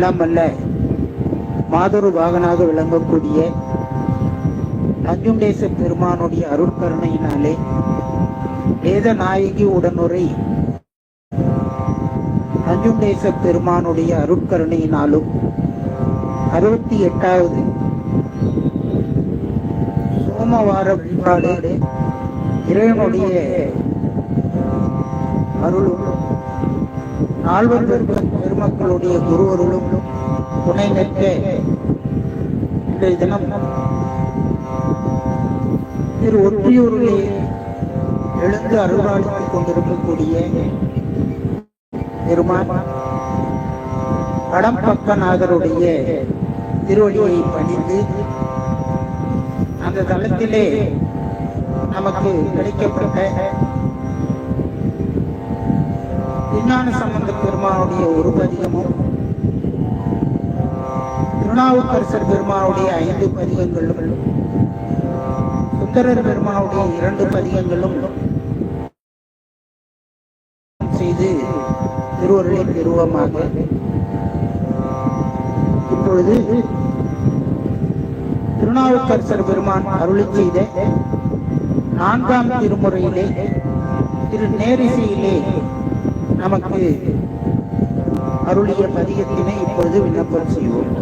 எல்லாம் வல்ல மாதொரு வாகனாக விளங்கக்கூடிய நஞ்சுண்டேச பெருமானுடைய அருட்கருணையினாலே வேத நாயகி உடனுரை நஞ்சுண்டேச பெருமானுடைய அருட்கருணையினாலும் அறுபத்தி எட்டாவது சோமவார வழிபாடு இறைவனுடைய அருளும். நால்வர் பெருமக்களுடைய குருவர்களும் துணை நிற்க இன்றைய தினம் திரு ஒற்றியூரிலே எழுந்து அருளாளித்துக் கொண்டிருக்கக்கூடிய பெருமான் கடம்பக்கநாதருடைய திருவடியை பணிந்து அந்த தளத்திலே நமக்கு கிடைக்கப்பட்ட விஞ்ஞான சம்பந்த பெருமானுடைய ஒரு பதிகமும் திருநாவுக்கரசர் பெருமானுடைய ஐந்து பதிகங்களும் சுந்தரர் பெருமானுடைய இரண்டு பதிகங்களும் செய்து திருவருளை பெருவமாக இப்பொழுது திருநாவுக்கரசர் பெருமான் அருளி செய்த நான்காம் திருமுறையிலே திரு நேரிசையிலே நமக்கு அருளிய பதிகத்தினை இப்பொழுது விண்ணப்பம் செய்வோம்.